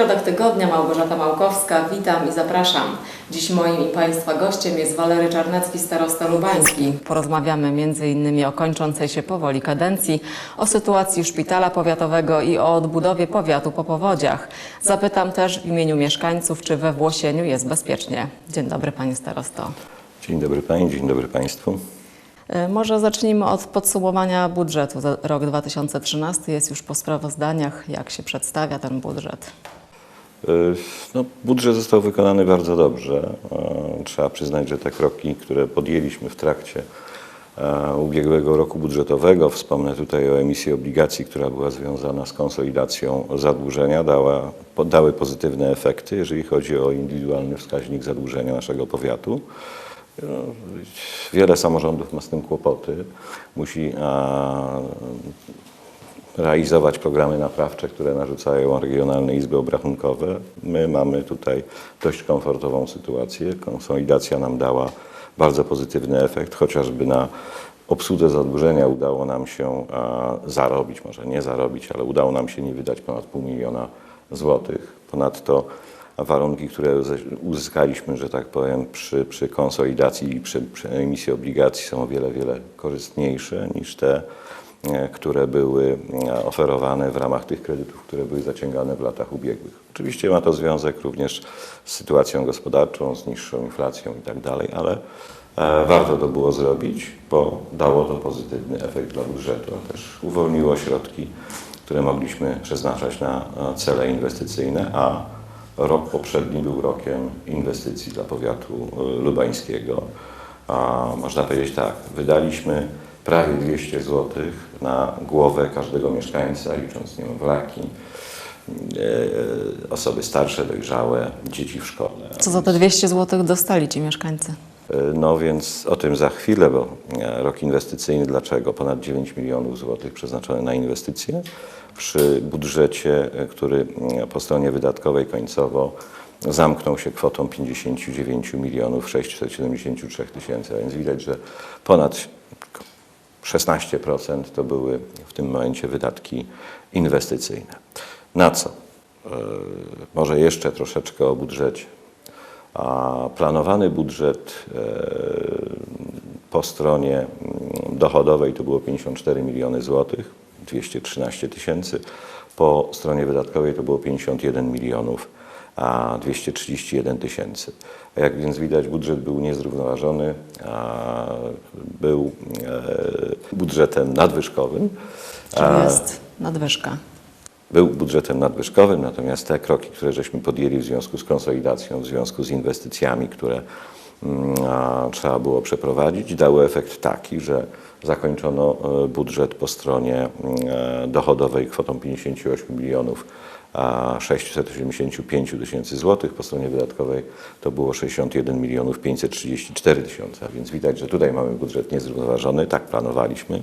Środek tygodnia, Małgorzata Małkowska, witam i zapraszam. Dziś moim i Państwa gościem jest Walery Czarnecki, starosta lubański. Porozmawiamy m.in. o kończącej się powoli kadencji, o sytuacji szpitala powiatowego i o odbudowie powiatu po powodziach. Zapytam też w imieniu mieszkańców, czy we Włosieniu jest bezpiecznie. Dzień dobry Panie Starosto. Dzień dobry Pani, dzień dobry Państwu. E, Może zacznijmy od podsumowania budżetu. Rok 2013 jest już po sprawozdaniach. Jak się przedstawia ten budżet? Y, No, budżet został wykonany bardzo dobrze. E, Trzeba przyznać, że te kroki, które podjęliśmy w trakcie e, ubiegłego roku budżetowego, wspomnę tutaj o emisji obligacji, która była związana z konsolidacją zadłużenia, dała, dały pozytywne efekty, jeżeli chodzi o indywidualny wskaźnik zadłużenia naszego powiatu. No, Wiele samorządów ma z tym kłopoty. Musi a, realizować programy naprawcze, które narzucają regionalne izby obrachunkowe. My mamy tutaj dość komfortową sytuację. Konsolidacja nam dała bardzo pozytywny efekt, chociażby na obsłudze zadłużenia udało nam się zarobić, może nie zarobić, ale udało nam się nie wydać ponad pół miliona złotych. Ponadto warunki, które uzyskaliśmy, że tak powiem, przy, przy konsolidacji i przy, przy emisji obligacji są o wiele, wiele korzystniejsze niż te, które były e, oferowane w ramach tych kredytów, które były zaciągane w latach ubiegłych. Oczywiście ma to związek również z sytuacją gospodarczą, z niższą inflacją i tak ale e, warto to było zrobić, bo dało to pozytywny efekt dla budżetu, a też uwolniło środki, które mogliśmy przeznaczać na e, cele inwestycyjne, a Rok poprzedni był rokiem inwestycji dla powiatu e, lubańskiego. A można powiedzieć tak, wydaliśmy prawie 200 zł na głowę każdego mieszkańca, licząc niemowlaki, e, osoby starsze, dojrzałe, dzieci w szkole. Co za te 200 zł dostali ci mieszkańcy? E, No więc o tym za chwilę, bo e, rok inwestycyjny, dlaczego ponad 9 milionów złotych przeznaczone na inwestycje przy budżecie, który po stronie wydatkowej końcowo zamknął się kwotą 59 milionów 673 tysięcy, a więc widać, że ponad 16% to były w tym momencie wydatki inwestycyjne. Na co? E, Może jeszcze troszeczkę o budżecie. A planowany budżet e, po stronie mm, dochodowej to było 54 miliony złotych, 213 tysięcy. Po stronie wydatkowej to było 51 milionów, a 231 tysięcy. A Jak więc widać, budżet był niezrównoważony, był e, budżetem nadwyżkowym. Czyli jest nadwyżka. Był budżetem nadwyżkowym, natomiast te kroki, które żeśmy podjęli w związku z konsolidacją, w związku z inwestycjami, które mm, trzeba było przeprowadzić, dały efekt taki, że zakończono e, budżet po stronie mm, e, dochodowej kwotą 58 milionów a 685 tysięcy złotych, po stronie wydatkowej to było 61 milionów 534 tysiące, a więc widać, że tutaj mamy budżet niezrównoważony, tak planowaliśmy.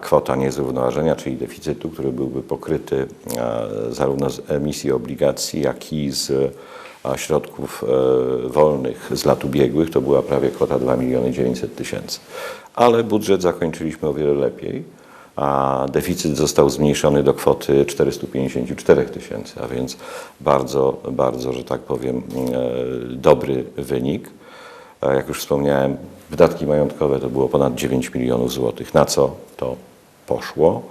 Kwota niezrównoważenia, czyli deficytu, który byłby pokryty zarówno z emisji obligacji, jak i z środków e, wolnych z lat ubiegłych, to była prawie kwota 2 miliony 900 tysięcy. Ale budżet zakończyliśmy o wiele lepiej, a deficyt został zmniejszony do kwoty 454 tysięcy, a więc bardzo, bardzo, że tak powiem, e, dobry wynik. Jak już wspomniałem, wydatki majątkowe to było ponad 9 milionów złotych. Na co to poszło?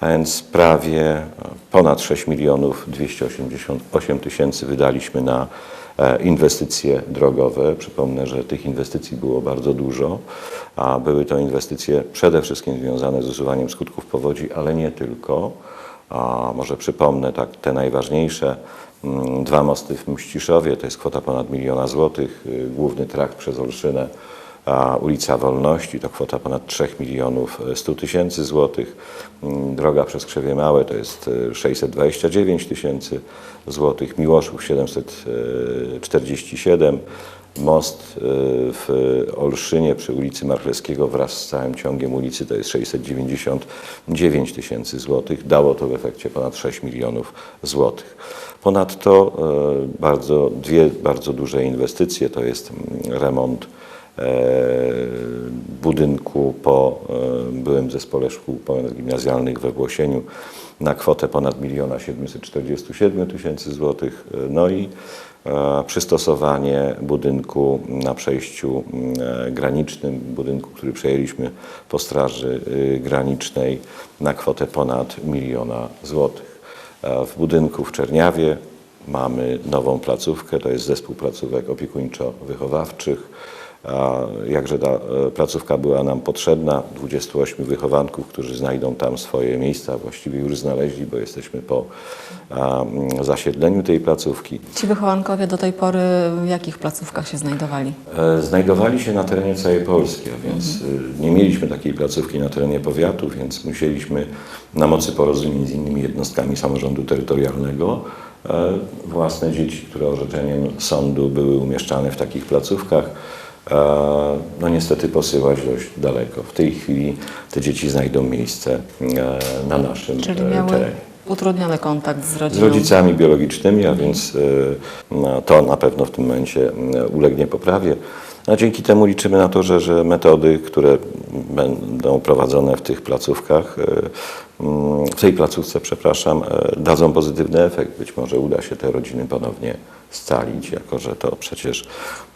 A więc prawie ponad 6 milionów 288 tysięcy wydaliśmy na inwestycje drogowe. Przypomnę, że tych inwestycji było bardzo dużo, a były to inwestycje przede wszystkim związane z usuwaniem skutków powodzi, ale nie tylko. A może przypomnę tak te najważniejsze. Mm, Dwa mosty w Mściszowie, to jest kwota ponad miliona złotych. Y, Główny trakt przez Olszynę, a ulica Wolności, to kwota ponad 3 milionów 100 tysięcy złotych. Mm, Droga przez Krzewie Małe to jest y, 629 tysięcy złotych. Miłoszów 747. Most y, w Olszynie przy ulicy Marchlewskiego wraz z całym ciągiem ulicy to jest 699 tysięcy złotych. Dało to w efekcie ponad 6 milionów złotych. Ponadto e, bardzo, dwie bardzo duże inwestycje to jest mm, remont budynku po e, byłym zespole szkół ponadgimnazjalnych we Włosieniu na kwotę ponad 1 747 tysięcy złotych. No i e, przystosowanie budynku na przejściu e, granicznym, budynku, który przejęliśmy po Straży Granicznej na kwotę ponad miliona złotych. E, W budynku w Czerniawie mamy nową placówkę, to jest zespół placówek opiekuńczo-wychowawczych. A Jakże ta e, placówka była nam potrzebna, 28 wychowanków, którzy znajdą tam swoje miejsca, właściwie już znaleźli, bo jesteśmy po mm, zasiedleniu tej placówki. Ci wychowankowie do tej pory w jakich placówkach się znajdowali? E, Znajdowali się na terenie całej Polski, a więc e, nie mieliśmy takiej placówki na terenie powiatu, więc musieliśmy na mocy porozumień z innymi jednostkami samorządu terytorialnego własne dzieci, które orzeczeniem sądu były umieszczane w takich placówkach, no niestety posyłać dość daleko. W tej chwili te dzieci znajdą miejsce e, na naszym Czyli e, miały terenie utrudniony kontakt z z rodzicami biologicznymi, a więc to na pewno w tym momencie ulegnie poprawie. A dzięki temu liczymy na to, że, że metody, które będą prowadzone w tych placówkach, mm, w tej placówce, przepraszam, dadzą pozytywny efekt. Być może uda się te rodziny ponownie scalić, jako że to przecież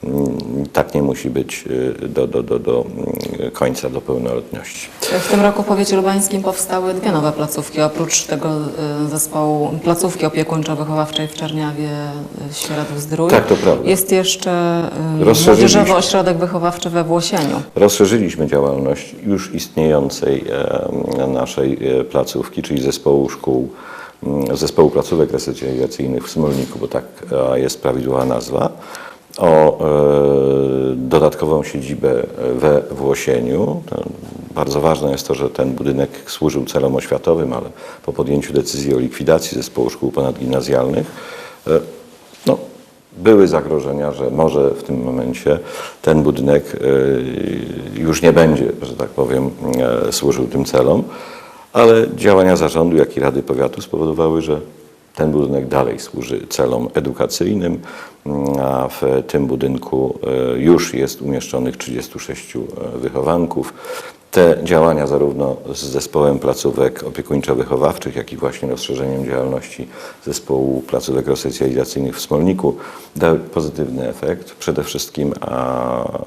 mm, tak nie musi być y, do, do, do, do mm, końca, do pełnoletności. W tym roku w powiecie lubańskim powstały dwie nowe placówki. Oprócz tego y, zespołu placówki opiekuńczo-wychowawczej w Czerniawie y, Świeradów Zdrój. Tak, to prawda. Jest jeszcze y. Młodzieżowy Ośrodek Wychowawczy we Włosieniu. Rozszerzyliśmy działalność już istniejącej naszej e, placówki, czyli zespołu szkół, zespołu placówek resocjalizacyjnych w Smolniku, bo tak e, jest prawidłowa nazwa, o e, dodatkową siedzibę we Włosieniu. Bardzo ważne jest to, że ten budynek służył celom oświatowym, ale po podjęciu decyzji o likwidacji zespołu szkół ponadgimnazjalnych e, no, były zagrożenia, że może w tym momencie ten budynek już nie będzie, że tak powiem, służył tym celom, ale działania zarządu, jak i Rady Powiatu spowodowały, że ten budynek dalej służy celom edukacyjnym, mm, a w tym budynku e, już jest umieszczonych 36 wychowanków. Te działania zarówno z zespołem placówek opiekuńczo-wychowawczych, jak i właśnie rozszerzeniem działalności zespołu placówek resocjalizacyjnych w Smolniku dały pozytywny efekt. Przede wszystkim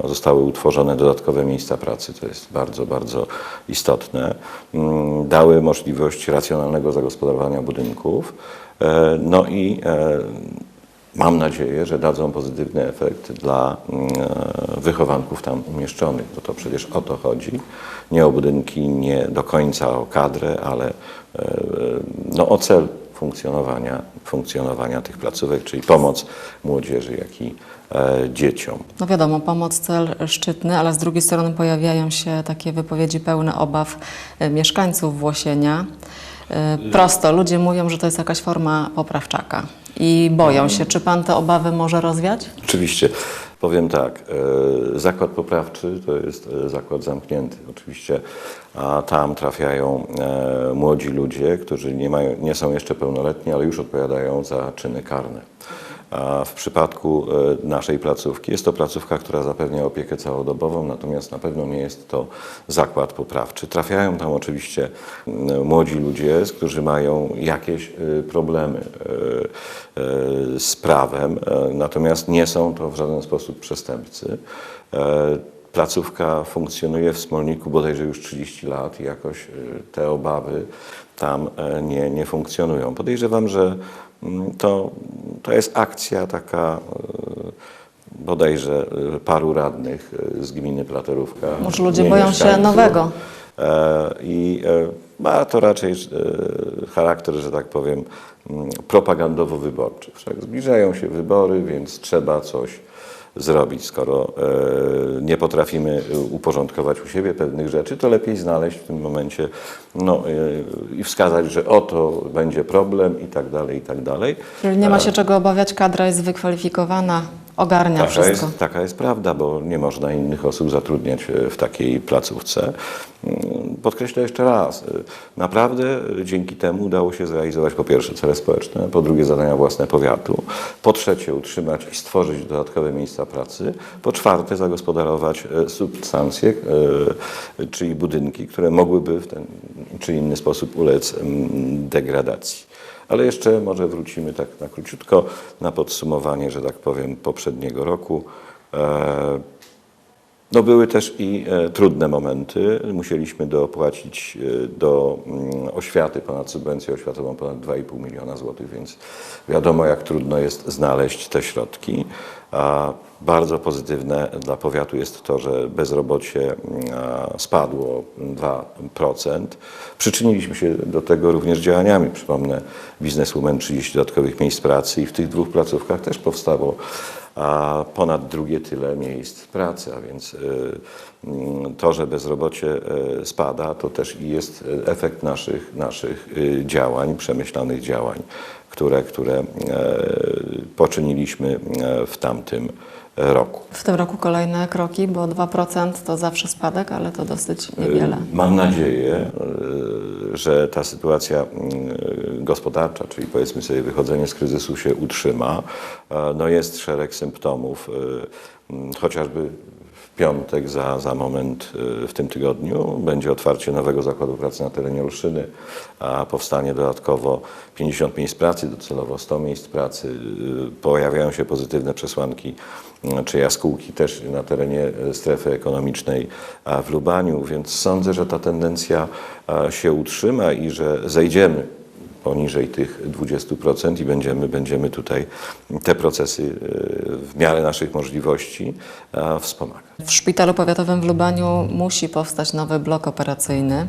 zostały utworzone dodatkowe miejsca pracy, to jest bardzo, bardzo istotne. Mm, Dały możliwość racjonalnego zagospodarowania budynków. E, No i e, Mam nadzieję, że dadzą pozytywny efekt dla mm, e, wychowanków tam umieszczonych, bo to przecież o to chodzi. Nie o budynki, nie do końca o kadrę, ale e, no, o cel funkcjonowania, funkcjonowania tych placówek, czyli pomoc młodzieży, jak i e, dzieciom. No wiadomo, pomoc cel szczytny, ale z drugiej strony pojawiają się takie wypowiedzi pełne obaw e, mieszkańców Włosienia. E, Prosto, ludzie mówią, że to jest jakaś forma poprawczaka i boją się. Czy pan te obawy może rozwiać? Oczywiście. Powiem tak, e, zakład poprawczy to jest e, zakład zamknięty. Oczywiście a tam trafiają młodzi ludzie, którzy nie, mają, nie są jeszcze pełnoletni, ale już odpowiadają za czyny karne. A w przypadku e, naszej placówki jest to placówka, która zapewnia opiekę całodobową, natomiast na pewno nie jest to zakład poprawczy. Trafiają tam oczywiście młodzi ludzie, którzy mają jakieś e, problemy e, z prawem, natomiast nie są to w żaden sposób przestępcy. Placówka funkcjonuje w Smolniku bodajże już 30 lat i jakoś te obawy tam nie, nie funkcjonują. Podejrzewam, że to, to jest akcja taka e, bodajże e, paru radnych e, z gminy Platerówka. Może ludzie boją się nowego. I ma to raczej charakter, że tak powiem, mm, propagandowo-wyborczy. Zbliżają się wybory, więc trzeba coś zrobić. Skoro e, nie potrafimy e, uporządkować u siebie pewnych rzeczy, to lepiej znaleźć w tym momencie no, e, i wskazać, że oto będzie problem i tak dalej, i tak dalej. Czyli nie ma się czego obawiać, kadra jest wykwalifikowana, ogarnia Taka wszystko. jest, taka jest prawda, bo nie można innych osób zatrudniać e, w takiej placówce. Mm, podkreślę jeszcze raz, y, naprawdę dzięki temu udało się zrealizować po pierwsze cele społeczne, po drugie zadania własne powiatu, po trzecie utrzymać i stworzyć dodatkowe miejsca pracy, po czwarte zagospodarować y, substancje, czyli budynki, które mogłyby w ten czy inny sposób ulec mm, degradacji. Ale jeszcze może wrócimy tak na króciutko na podsumowanie, że tak powiem, poprzedniego roku. E, no były też i e, trudne momenty. Musieliśmy dopłacić e, do mm, oświaty ponad subwencję oświatową ponad 2,5 miliona złotych, więc wiadomo jak trudno jest znaleźć te środki. Bardzo pozytywne dla powiatu jest to, że bezrobocie mm, spadło 2%. Przyczyniliśmy się do tego również działaniami. Przypomnę, Bizneswomen 30 dodatkowych miejsc pracy i w tych dwóch placówkach też powstało ponad drugie tyle miejsc pracy, a więc y, mm, to, że bezrobocie y, spada, to też jest y, efekt naszych, naszych działań, przemyślanych działań, które, które e, poczyniliśmy e, w tamtym roku. W tym roku kolejne kroki, bo 2% to zawsze spadek, ale to dosyć niewiele. Mam nadzieję, że ta sytuacja y, gospodarcza, czyli powiedzmy sobie wychodzenie z kryzysu się utrzyma. E, No jest szereg symptomów, mm, chociażby piątek za, za moment y, w tym tygodniu będzie otwarcie nowego zakładu pracy na terenie Olszyny, a powstanie dodatkowo 50 miejsc pracy, docelowo 100 miejsc pracy. Y, Pojawiają się pozytywne przesłanki y, czy jaskółki też na terenie strefy ekonomicznej w Lubaniu, więc sądzę, że ta tendencja się utrzyma i że zejdziemy poniżej tych 20% i będziemy, będziemy tutaj te procesy y, w miarę naszych możliwości a, wspomagać. W szpitalu powiatowym w Lubaniu musi powstać nowy blok operacyjny.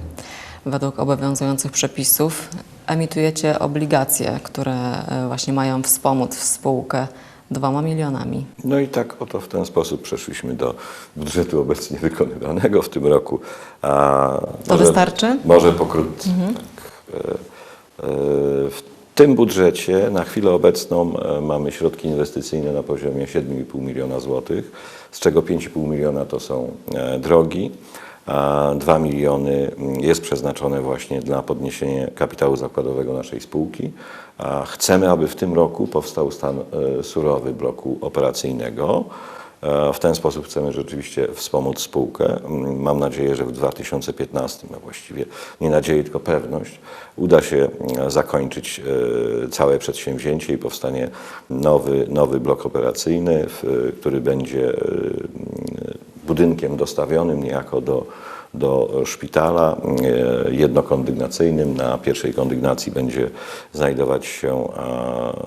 Według obowiązujących przepisów emitujecie obligacje, które e, właśnie mają wspomóc spółkę dwoma milionami. No i tak oto w ten sposób przeszliśmy do budżetu obecnie wykonywanego w tym roku. A To wystarczy? Może pokrótce. Tak. Tym budżecie na chwilę obecną e, mamy środki inwestycyjne na poziomie 7,5 miliona złotych, z czego 5,5 miliona to są e, drogi, a 2 miliony mm, jest przeznaczone właśnie dla podniesienia kapitału zakładowego naszej spółki. Chcemy, aby w tym roku powstał stan e, surowy bloku operacyjnego. E, W ten sposób chcemy rzeczywiście wspomóc spółkę. Mm, Mam nadzieję, że w 2015, a właściwie nie nadzieję, tylko pewność, uda się mm, zakończyć e, całe przedsięwzięcie i powstanie nowy, nowy blok operacyjny, który będzie e, budynkiem dostawionym niejako do, do szpitala e, jednokondygnacyjnym. Na pierwszej kondygnacji będzie znajdować się,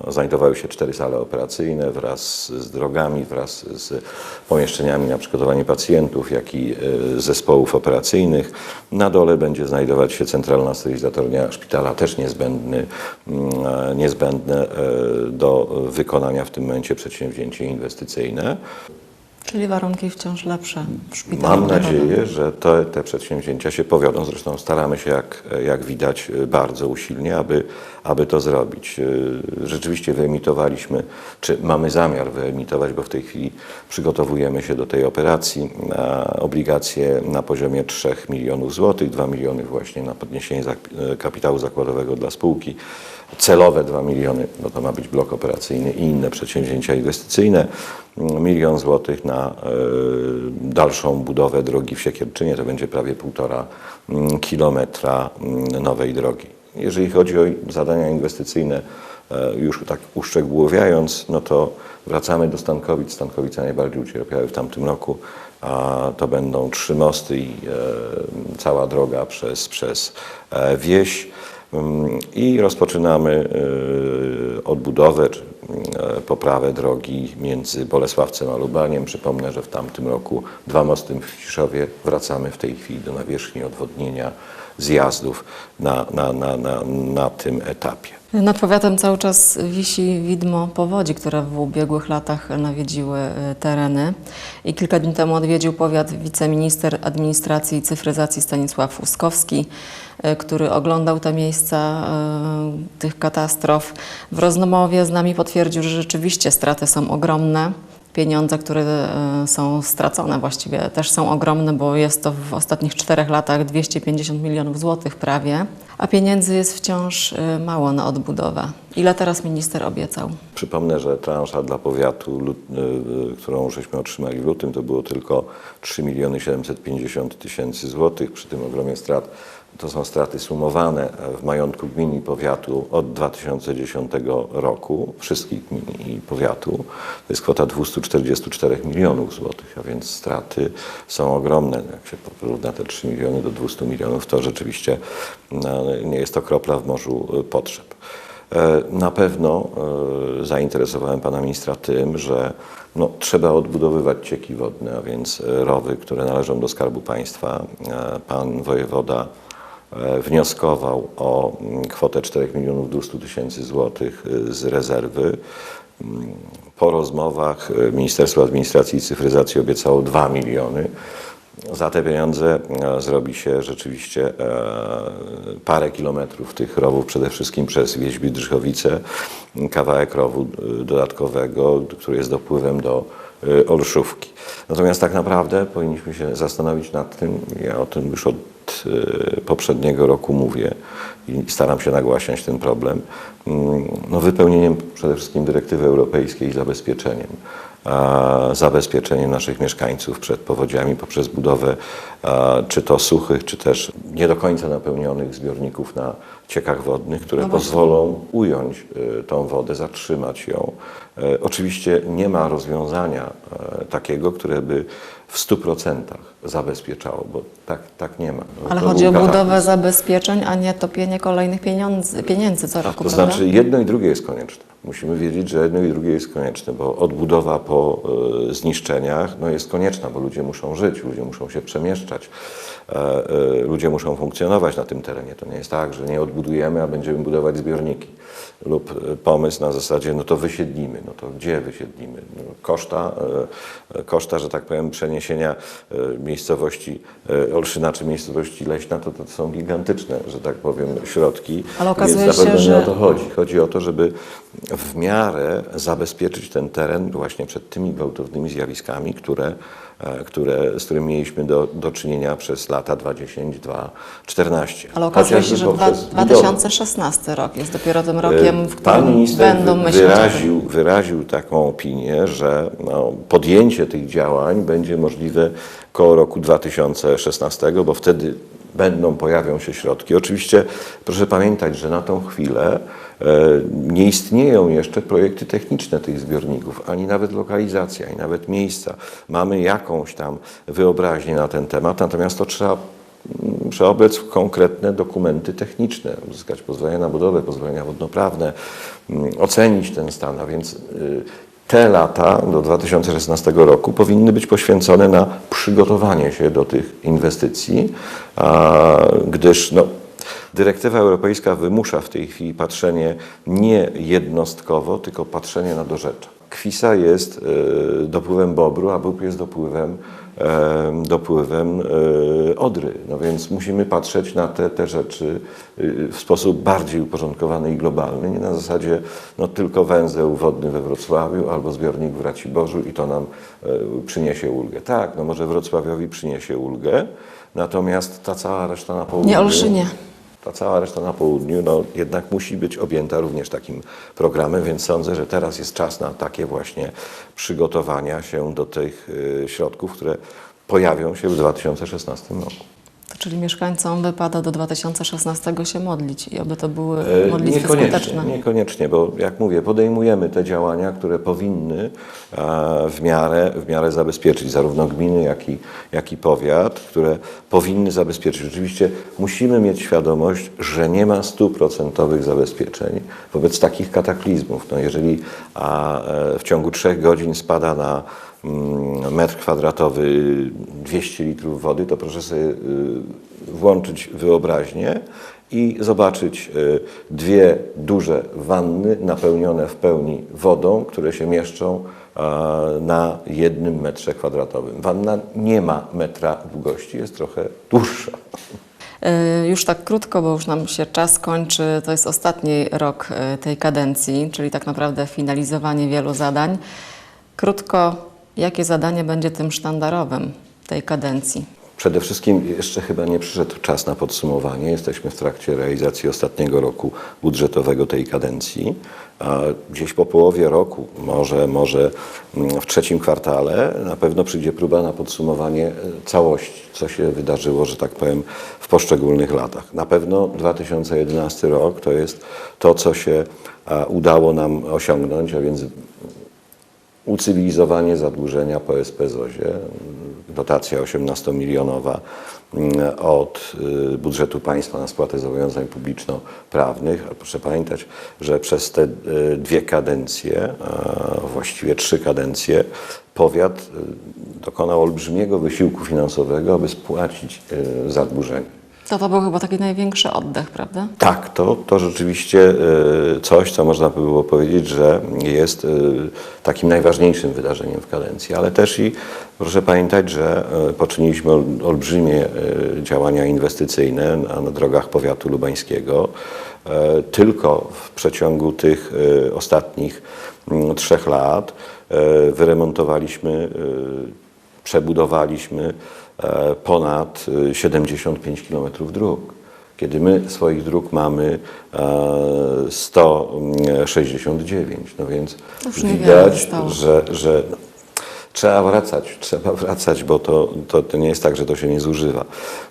znajdowały się cztery sale operacyjne wraz z drogami, wraz z pomieszczeniami na przygotowanie pacjentów, jak i e, zespołów operacyjnych. Na dole będzie znajdować się centralna sterylizatornia szpitala, też niezbędny, mm, niezbędne e, do wykonania w tym momencie przedsięwzięcie inwestycyjne. Czyli warunki wciąż lepsze w szpitalu. Mam nadzieję, że te, te przedsięwzięcia się powiodą. Zresztą staramy się, jak, jak widać, bardzo usilnie, aby, aby to zrobić. Rzeczywiście wyemitowaliśmy, czy mamy zamiar wyemitować, bo w tej chwili przygotowujemy się do tej operacji, na obligacje na poziomie 3 milionów złotych, 2 miliony właśnie na podniesienie zak- kapitału zakładowego dla spółki, celowe 2 miliony, no to ma być blok operacyjny i inne przedsięwzięcia inwestycyjne, milion złotych na e, dalszą budowę drogi w Siekierczynie, to będzie prawie półtora mm, kilometra mm, nowej drogi. Jeżeli chodzi o zadania inwestycyjne, e, już tak uszczegółowiając, no to wracamy do Stankowic. Stankowice najbardziej ucierpiały w tamtym roku, a to będą trzy mosty i e, cała droga przez, przez wieś. Mm, I rozpoczynamy e, odbudowę e, poprawę drogi między Bolesławcem a Lubaniem. Przypomnę, że w tamtym roku dwa mosty w Fiszowie. Wracamy w tej chwili do nawierzchni odwodnienia zjazdów na, na, na, na, na tym etapie. Nad powiatem cały czas wisi widmo powodzi, które w ubiegłych latach nawiedziły y, tereny. I kilka dni temu odwiedził powiat wiceminister administracji i cyfryzacji Stanisław Łuskowski, y, który oglądał te miejsca y, tych katastrof. W rozmowie z nami potwierdził, że rzeczywiście straty są ogromne Pieniądze, które e, są stracone właściwie też są ogromne, bo jest to w ostatnich czterech latach 250 milionów złotych prawie, a pieniędzy jest wciąż e, mało na odbudowę. Ile teraz minister obiecał? Przypomnę, że transza dla powiatu, y, którą żeśmy otrzymali w lutym, to było tylko 3 miliony 750 tysięcy złotych, przy tym ogromie strat. To są straty sumowane w majątku gmin i powiatu od 2010 roku, wszystkich gmin i powiatu. To jest kwota 244 milionów złotych, a więc straty są ogromne. Jak się porówna te 3 miliony do 200 milionów, to rzeczywiście no, nie jest to kropla w morzu y, potrzeb. E, Na pewno e, zainteresowałem pana ministra tym, że no, trzeba odbudowywać cieki wodne, a więc e, rowy, które należą do Skarbu Państwa. E, Pan wojewoda e, wnioskował o mm, kwotę 4 milionów 200 tysięcy złotych e, z rezerwy. Mm, Po rozmowach e, Ministerstwo Administracji i Cyfryzacji obiecało 2 miliony. Za te pieniądze e, zrobi się rzeczywiście e, parę kilometrów tych rowów, przede wszystkim przez wieś Bydrzychowice, kawałek rowu e, dodatkowego, który jest dopływem do e, Olszówki. Natomiast tak naprawdę powinniśmy się zastanowić nad tym, ja o tym już od e, poprzedniego roku mówię i staram się nagłaśniać ten problem, mm, no wypełnieniem przede wszystkim dyrektywy europejskiej i zabezpieczeniem a, zabezpieczenie naszych mieszkańców przed powodziami poprzez budowę czy to suchych, czy też nie do końca napełnionych zbiorników na ciekach wodnych, które No pozwolą ująć y, tą wodę, zatrzymać ją. E, Oczywiście nie ma rozwiązania e, takiego, które by w 100% zabezpieczało, bo tak, tak nie ma. Ale to chodzi o budowę zabezpieczeń, a nie topienie kolejnych pieniędzy, pieniędzy co roku, To prawda? znaczy jedno i drugie jest konieczne. Musimy wiedzieć, że jedno i drugie jest konieczne, bo odbudowa po e, zniszczeniach no jest konieczna, bo ludzie muszą żyć, ludzie muszą się przemieszczać, e, e, ludzie muszą funkcjonować na tym terenie. To nie jest tak, że nie odbudujemy, a będziemy budować zbiorniki. Lub e, pomysł na zasadzie, no to wysiedlimy. No to gdzie wysiedlimy? No, koszta, e, e, koszta, że tak powiem, przeniesienia miejscowości Olszyna czy miejscowości Leśna, to, to są gigantyczne, że tak powiem, środki. Ale okazuje Więc się, pewno nie że- o to chodzi. Chodzi o to, żeby w miarę zabezpieczyć ten teren właśnie przed tymi gwałtownymi zjawiskami, które, które, z którymi mieliśmy do, do czynienia przez lata 2010, 2014. Ale okazuje się, że dwa, poprzez budowę. 2016 rok jest dopiero tym rokiem, w Pan którym minister będą myśleć wyraził, wyraził taką opinię, że no, podjęcie tych działań będzie możliwe koło roku 2016, bo wtedy będą, pojawią się środki. Oczywiście proszę pamiętać, że na tą chwilę e, nie istnieją jeszcze projekty techniczne tych zbiorników, ani nawet lokalizacja, ani nawet miejsca. Mamy jakąś tam wyobraźnię na ten temat, natomiast to trzeba mm, przeobec w konkretne dokumenty techniczne, uzyskać pozwolenia na budowę, pozwolenia wodnoprawne, mm, ocenić ten stan, a więc y, te lata do 2016 roku powinny być poświęcone na przygotowanie się do tych inwestycji, gdyż no, dyrektywa europejska wymusza w tej chwili patrzenie nie jednostkowo, tylko patrzenie na dorzecza. Kwisa jest y, dopływem Bobru, a Bóbr jest dopływem, dopływem e, Odry. No więc musimy patrzeć na te, te rzeczy y, w sposób bardziej uporządkowany i globalny, nie na zasadzie no, tylko węzeł wodny we Wrocławiu albo zbiornik w Raciborzu i to nam e, przyniesie ulgę. Tak, no może Wrocławiowi przyniesie ulgę, natomiast ta cała reszta na południu... Nie Olszynie. Ta cała reszta na południu no, jednak musi być objęta również takim programem, więc sądzę, że teraz jest czas na takie właśnie przygotowania się do tych y, środków, które pojawią się w 2016 roku. Czyli mieszkańcom wypada do 2016 się modlić i oby to były E, modlitwy Niekoniecznie, skuteczne. niekoniecznie, bo jak mówię, podejmujemy te działania, które powinny w miarę, w miarę zabezpieczyć zarówno gminy, jak i, jak i powiat, które powinny zabezpieczyć. Oczywiście musimy mieć świadomość, że nie ma stuprocentowych zabezpieczeń wobec takich kataklizmów. No jeżeli a, e, w ciągu trzech godzin spada na metr kwadratowy 200 litrów wody, to proszę sobie y, włączyć wyobraźnię i zobaczyć y, dwie duże wanny napełnione w pełni wodą, które się mieszczą na jednym metrze kwadratowym. Wanna nie ma metra długości, jest trochę dłuższa. Y, Już tak krótko, bo już nam się czas kończy. To jest ostatni rok tej kadencji, czyli tak naprawdę finalizowanie wielu zadań. Krótko, Jakie zadanie będzie tym sztandarowym tej kadencji? Przede wszystkim jeszcze chyba nie przyszedł czas na podsumowanie. Jesteśmy w trakcie realizacji ostatniego roku budżetowego tej kadencji. Gdzieś po połowie roku, może, może mm, w trzecim kwartale, na pewno przyjdzie próba na podsumowanie e, całości, co się wydarzyło, że tak powiem, w poszczególnych latach. Na pewno 2011 rok to jest to, co się udało nam osiągnąć, a więc ucywilizowanie zadłużenia po SPZOzie, dotacja 18-milionowa mm, od y, budżetu państwa na spłatę zobowiązań publiczno-prawnych. Proszę pamiętać, że przez te y, dwie kadencje, właściwie trzy kadencje, powiat y, dokonał olbrzymiego wysiłku finansowego, aby spłacić zadłużenie. To to był chyba taki największy oddech, prawda? Tak, to, to rzeczywiście y, coś, co można by było powiedzieć, że jest y, takim najważniejszym wydarzeniem w kadencji, ale też i proszę pamiętać, że y, poczyniliśmy ol- olbrzymie działania inwestycyjne na, na drogach powiatu lubańskiego. E, Tylko w przeciągu tych ostatnich mm, trzech lat e, wyremontowaliśmy przebudowaliśmy e, ponad e, 75 km dróg. Kiedy my swoich dróg mamy e, 169, no więc widać, że, że trzeba wracać, trzeba wracać, bo to, to, to nie jest tak, że to się nie zużywa.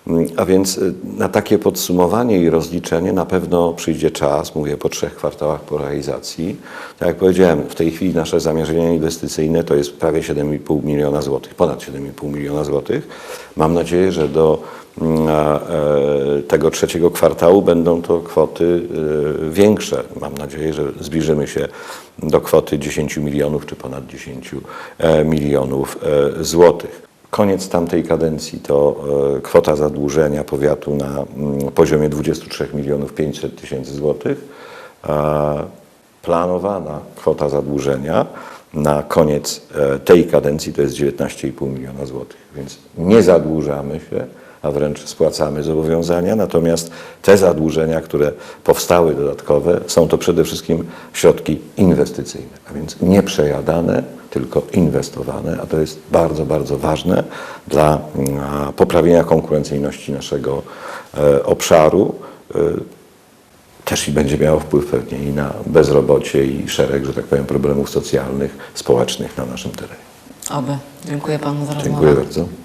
Mm, A więc y, na takie podsumowanie i rozliczenie na pewno przyjdzie czas, mówię po trzech kwartałach po realizacji. Tak jak powiedziałem, w tej chwili nasze zamierzenia inwestycyjne to jest prawie 7,5 miliona złotych, ponad 7,5 miliona złotych. Mam nadzieję, że do tego trzeciego kwartału będą to kwoty e, większe. Mam nadzieję, że zbliżymy się do kwoty 10 milionów czy ponad 10 e, milionów e, złotych. Koniec tamtej kadencji to e, kwota zadłużenia powiatu na mm, poziomie 23 milionów 500 tysięcy złotych. Planowana kwota zadłużenia na koniec e, tej kadencji to jest 19,5 miliona złotych. Więc nie zadłużamy się, a wręcz spłacamy zobowiązania. Natomiast te zadłużenia, które powstały dodatkowe, są to przede wszystkim środki inwestycyjne, a więc nie przejadane, tylko inwestowane, a to jest bardzo, bardzo ważne dla mm, poprawienia konkurencyjności naszego e, obszaru. E, też i będzie miało wpływ pewnie i na bezrobocie i szereg, że tak powiem, problemów socjalnych, społecznych na naszym terenie. Oby. Dziękuję panu za rozmowę. Dziękuję bardzo.